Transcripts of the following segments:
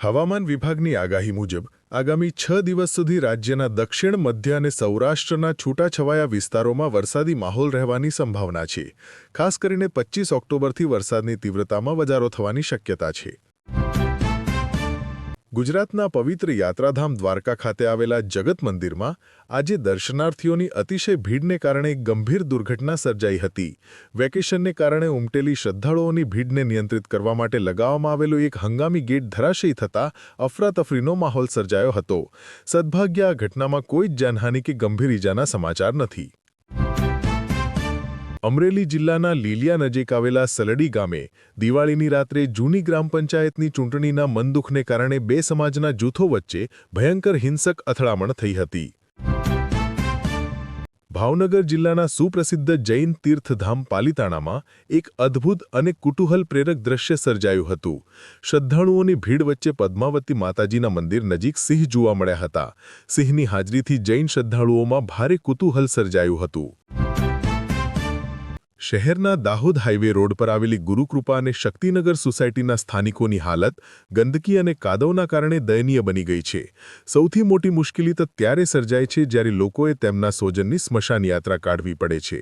હવામાન વિભાગની આગાહી મુજબ, આગામી છ દિવસ સુધી રાજ્યના દક્ષિણ, મધ્ય અને સૌરાષ્ટ્રના છૂટાછવાયા વિસ્તારોમાં વરસાદી માહોલ રહેવાની સંભાવના છે. ખાસ કરીને પચીસ ઓક્ટોબરથી વરસાદની તીવ્રતામાં વધારો થવાની શક્યતા છે. ગુજરાતના પવિત્ર યાત્રાધામ દ્વારકા ખાતે આવેલા જગત મંદિરમાં આજે દર્શનાર્થીઓની અતિશય ભીડને કારણે એક ગંભીર દુર્ઘટના સર્જાઈ હતી. વેકેશનને કારણે ઉમટેલી શ્રદ્ધાળુઓની ભીડને નિયંત્રિત કરવા માટે લગાવવામાં આવેલો એક હંગામી ગેટ ધરાશયી થતાં અફરાતફરીનો માહોલ સર્જાયો હતો. સદભાગ્ય આ ઘટનામાં કોઈ જ જાનહાનિ કે ગંભીર ઇજાના સમાચાર નથી. અમરેલી જિલ્લાના લીલિયા નજીક આવેલા સલડી ગામે દિવાળીની રાત્રે જૂની ગ્રામ પંચાયતની ચૂંટણીના મનદુખને કારણે બે સમાજના જૂથો વચ્ચે ભયંકર હિંસક અથડામણ થઈ હતી. ભાવનગર જિલ્લાના સુપ્રસિદ્ધ જૈન તીર્થધામ પાલિતાણામાં એક અદ્ભુત અને કુતૂહલ પ્રેરક દ્રશ્ય સર્જાયું હતું. શ્રદ્ધાળુઓની ભીડ વચ્ચે પદ્માવતી માતાજીના મંદિર નજીક સિંહ જોવા મળ્યા હતા. સિંહની હાજરીથી જૈન શ્રદ્ધાળુઓમાં ભારે કુતૂહલ સર્જાયું હતું. શહેરના દાહોદ હાઇવે રોડ પર આવેલી ગુરુકૃપા અને શક્તિનગર સોસાયટીના સ્થાનિકોની હાલત ગંદકી અને કાદવના કારણે દયનીય બની ગઈ છે. સૌથી મોટી મુશ્કેલી તો ત્યારે સર્જાય છે જ્યારે લોકોએ તેમના સોજનની સ્મશાન યાત્રા કાઢવી પડે છે.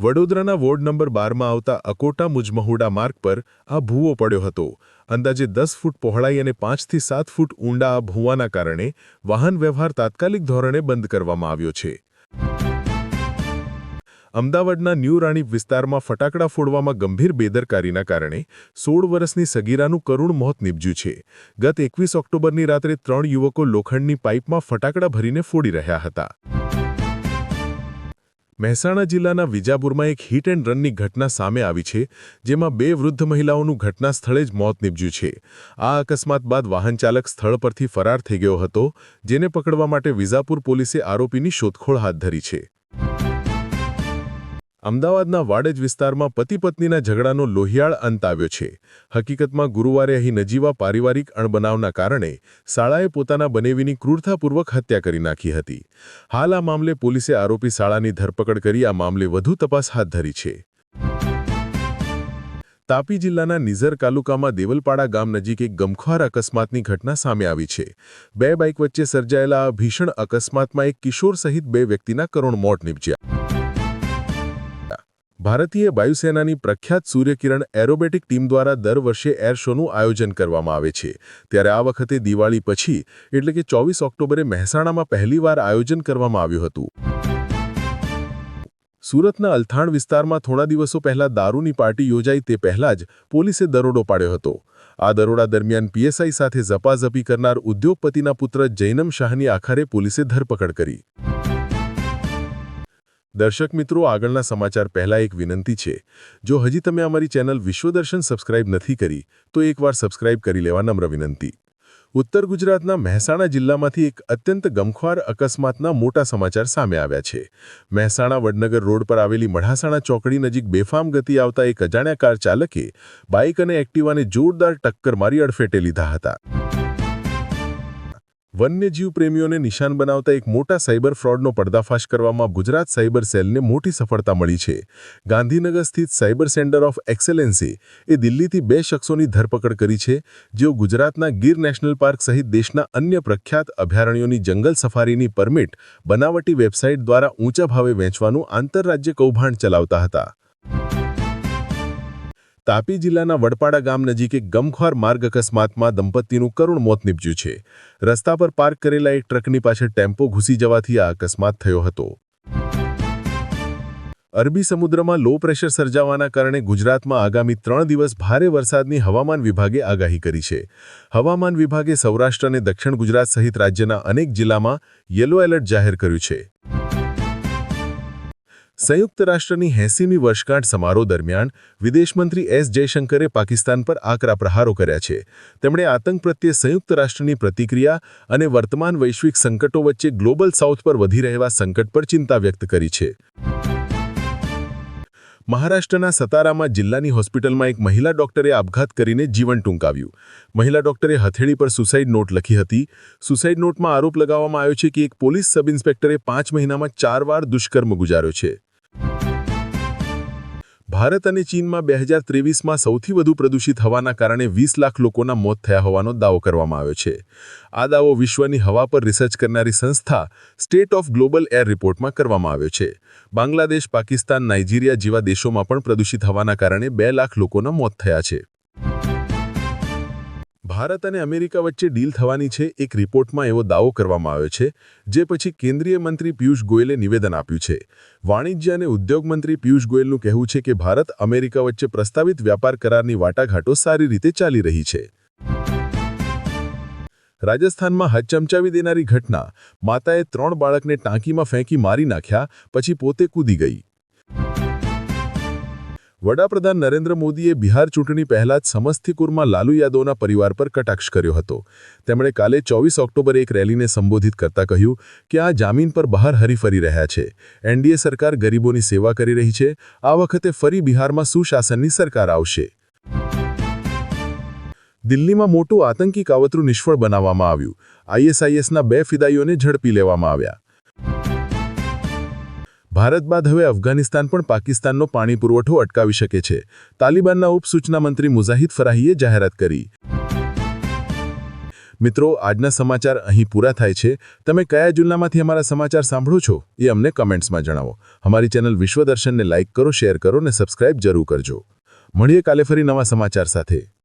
વડોદરાના વોર્ડ નંબર બારમાં આવતા અકોટા મુજમહુડા માર્ગ પર આ ભૂવો પડ્યો હતો. અંદાજે દસ ફૂટ પહોળાઈ અને પાંચથી સાત ફૂટ ઊંડા આ ભૂવાના કારણે વાહન વ્યવહાર તાત્કાલિક ધોરણે બંધ કરવામાં આવ્યો છે. અમદાવાદના ન્યૂ રાણીપ વિસ્તારમાં ફટાકડા ફોડવામાં ગંભીર બેદરકારીના કારણે સોળ વર્ષની સગીરાનું કરુણ મોત નીપજ્યું છે. ગત એકવીસ ઓક્ટોબરની રાત્રે ત્રણ યુવકો લોખંડની પાઇપમાં ફટાકડા ભરીને ફોડી રહ્યા હતા. મહેસાણા જિલ્લાના વિજાપુરમાં એક હિટ એન્ડ રનની ઘટના સામે આવી છે, જેમાં બે વૃદ્ધ મહિલાઓનું ઘટના સ્થળે જ મોત નીપજ્યું છે. આ અકસ્માત બાદ વાહન ચાલક સ્થળ પરથી ફરાર થઈ ગયો હતો, જેને પકડવા માટે વિજાપુર પોલીસે આરોપીની શોધખોળ હાથ ધરી છે. અમદાવાદના વાડજ વિસ્તારમાં પતિ પત્નીના ઝઘડાનો લોહિયાળ અંત આવ્યો છે. હકીકતમાં ગુરુવારે અહીં નજીવા પારિવારિક અણબનાવના કારણે શાળાએ પોતાના બનેવીની ક્રૂરતાપૂર્વક હત્યા કરી નાખી હતી. હાલ આ મામલે પોલીસે આરોપી શાળાની ધરપકડ કરી આ મામલે વધુ તપાસ હાથ ધરી છે. તાપી જિલ્લાના નિઝર તાલુકામાં દેવલપાડા ગામ નજીક એક ગમખ્વાર અકસ્માતની ઘટના સામે આવી છે. બે બાઇક વચ્ચે સર્જાયેલા આ ભીષણ અકસ્માતમાં એક કિશોર સહિત બે વ્યક્તિના કરુણ મોત નીપજ્યા. ભારતીય વાયુસેનાની પ્રખ્યાત સૂર્યકિરણ એરોબેટિક ટીમ દ્વારા દર વર્ષે એર શોનું આયોજન કરવામાં આવે છે. ત્યારે આ વખતે દિવાળી પછી, એટલે કે ચોવીસ ઓક્ટોબરે મહેસાણામાં પહેલીવાર આયોજન કરવામાં આવ્યું હતું. સુરતના અલથાણ વિસ્તારમાં થોડા દિવસો પહેલા દારૂની પાર્ટી યોજાઈ તે પહેલા જ પોલીસે દરોડો પાડ્યો હતો. આ દરોડા દરમિયાન પીએસઆઈ સાથે ઝપાઝપી કરનાર ઉદ્યોગપતિના પુત્ર જૈનમ શાહની આખરે પોલીસે ધરપકડ કરી. દર્શક મિત્રો, આગળના સમાચાર પહેલા એક વિનંતી છે. જો હજી તમે અમારી ચેનલ વિશ્વદર્શન સબસ્ક્રાઇબ નથી કરી, તો એકવાર સબસ્ક્રાઇબ કરી લેવા નમ્ર વિનંતી. ઉત્તર ગુજરાતના મહેસાણા જિલ્લામાંથી એક અત્યંત ગમખ્વાર, અકસ્માતના મોટા સમાચાર સામે આવ્યા છે. મહેસાણા વડનગર રોડ પર આવેલી મઢાસાણા ચોકડી નજીક બેફામ ગતિ આવતા એક અજાણ્યા કાર ચાલકે બાઇક અને એક્ટિવાને જોરદાર ટક્કર મારી અડફેટે લીધા હતા. વન્યજીવ પ્રેમીઓને નિશાન બનાવતા એક મોટા સાયબર ફ્રોડનો પર્દાફાશ કરવામાં ગુજરાત સાયબર સેલને મોટી સફળતા મળી છે. ગાંધીનગર સ્થિત સાયબર સેન્ટર ઓફ એક્સેલન્સી એ દિલ્હીથી બે શખ્સોની ધરપકડ કરી છે, જેઓ ગુજરાતના ગીર નેશનલ પાર્ક સહિત દેશના અન્ય પ્રખ્યાત અભયારણ્યોની જંગલ સફારીની પરમિટ બનાવટી વેબસાઇટ દ્વારા ઊંચા ભાવે વેચવાનું આંતરરાજ્ય કૌભાંડ ચલાવતા હતા. તાપી જિલ્લાના વડપાડા ગામ નજીક ગમખ્વાર માર્ગ અકસ્માતમાં દંપતીનું કરુણ મોત નીપજ્યું છે. રસ્તા પર પાર્ક કરેલા એક ટ્રકની પાછળ ટેમ્પો ઘૂસી જવાથી આ અકસ્માત થયો હતો. અરબી સમુદ્રમાં લો પ્રેશર સર્જાવાના કારણે ગુજરાતમાં આગામી ત્રણ દિવસ ભારે વરસાદની હવામાન વિભાગે આગાહી કરી છે. હવામાન વિભાગે સૌરાષ્ટ્ર અને દક્ષિણ ગુજરાત સહિત રાજ્યના અનેક જિલ્લામાં યલો એલર્ટ જાહેર કર્યું છે. સંયુક્ત રાષ્ટ્રની એંસીમી વર્ષગાંઠ સમારોહ દરમિયાન વિદેશમંત્રી એસ જયશંકરે પાકિસ્તાન પર આકરા પ્રહારો કર્યા છે. તેમણે આતંક પ્રત્યે સંયુક્ત રાષ્ટ્રની પ્રતિક્રિયા અને વર્તમાન વૈશ્વિક સંકટો વચ્ચે ગ્લોબલ સાઉથ પર વધી રહેવા સંકટ પર ચિંતા વ્યક્ત કરી છે. મહારાષ્ટ્રના સતારામાં જિલ્લાની હોસ્પિટલમાં એક મહિલા ડોક્ટરે આપઘાત કરીને જીવન ટૂંકાવ્યું. મહિલા ડોક્ટરે હથેળી પર સુસાઇડ નોટ લખી હતી. સુસાઇડ નોટમાં આરોપ લગાવવામાં આવ્યો છે કે એક પોલીસ સબ ઇન્સ્પેક્ટરે પાંચ મહિનામાં ચાર વાર દુષ્કર્મ ગુજાર્યો છે. ભારત અને ચીનમાં બે હજાર ત્રેવીસમાં સૌથી વધુ પ્રદૂષિત હવાના કારણે વીસ લાખ લોકોના મોત થયા હોવાનો દાવો કરવામાં આવ્યો છે. આ દાવો વિશ્વની હવા પર રિસર્ચ કરનારી સંસ્થા સ્ટેટ ઓફ ગ્લોબલ એર રિપોર્ટમાં કરવામાં આવ્યો છે. બાંગ્લાદેશ, પાકિસ્તાન, નાઇજીરિયા જેવા દેશોમાં પણ પ્રદૂષિત હવાના કારણે બે લાખ લોકોના મોત થયા છે. ભારત અને અમેરિકા વચ્ચે ડીલ થવાની છે એક રિપોર્ટમાં એવો દાવો કરવામાં આવ્યો છે, જે પછી કેન્દ્રીય મંત્રી પિયુષ ગોયલે નિવેદન આપ્યું છે. વાણિજ્ય અને ઉદ્યોગ મંત્રી પિયુષ ગોયલનું કહેવું છે કે ભારત અમેરિકા વચ્ચે પ્રસ્તાવિત વ્યાપાર કરારની વાટાઘાટો સારી રીતે ચાલી રહી છે. રાજસ્થાનમાં હચમચાવી દેનારી ઘટના. માતાએ ત્રણ બાળકને ટાંકીમાં ફેંકી મારી નાખ્યા, પછી પોતે કૂદી ગઈ. વડાપ્રધાન નરેન્દ્ર મોદીએ બિહાર ચૂંટણી પહેલા જ સમસ્તીપુરમાં લાલુ યાદવના પરિવાર પર કટાક્ષ કર્યો હતો. તેમણે કાલે ચોવીસ ઓક્ટોબરે એક રેલીને સંબોધિત કરતા કહ્યું કે આ જામીન પર બહાર હરીફરી રહ્યા છે. એનડીએ સરકાર ગરીબોની સેવા કરી રહી છે. આ વખતે ફરી બિહારમાં સુશાસનની સરકાર આવશે. દિલ્હીમાં મોટું આતંકી કાવતરું નિષ્ફળ બનાવવામાં આવ્યું. આઈએસઆઈએસના બે ફિદાઈઓને ઝડપી લેવામાં આવ્યા. ભારત બાદ હવે અફઘાનિસ્તાન પણ પાકિસ્તાનનો પાણી પુરવઠો અટકાવી શકે છે. તાલિબાનના ઉપસૂચના મંત્રી મુઝાહિદ ફરાહીએ જાહેરાત કરી. મિત્રો, આજના સમાચાર અહીં પૂરા થાય છે. તમે કયા જિલ્લામાંથી અમારા સમાચાર સાંભળો છો, એ અમને કમેન્ટ્સમાં જણાવો. અમારી ચેનલ વિશ્વદર્શનને લાઇક કરો, શેર કરો અને સબસ્ક્રાઇબ જરૂર કરજો. મળીએ કાલે ફરી નવા સમાચાર સાથે.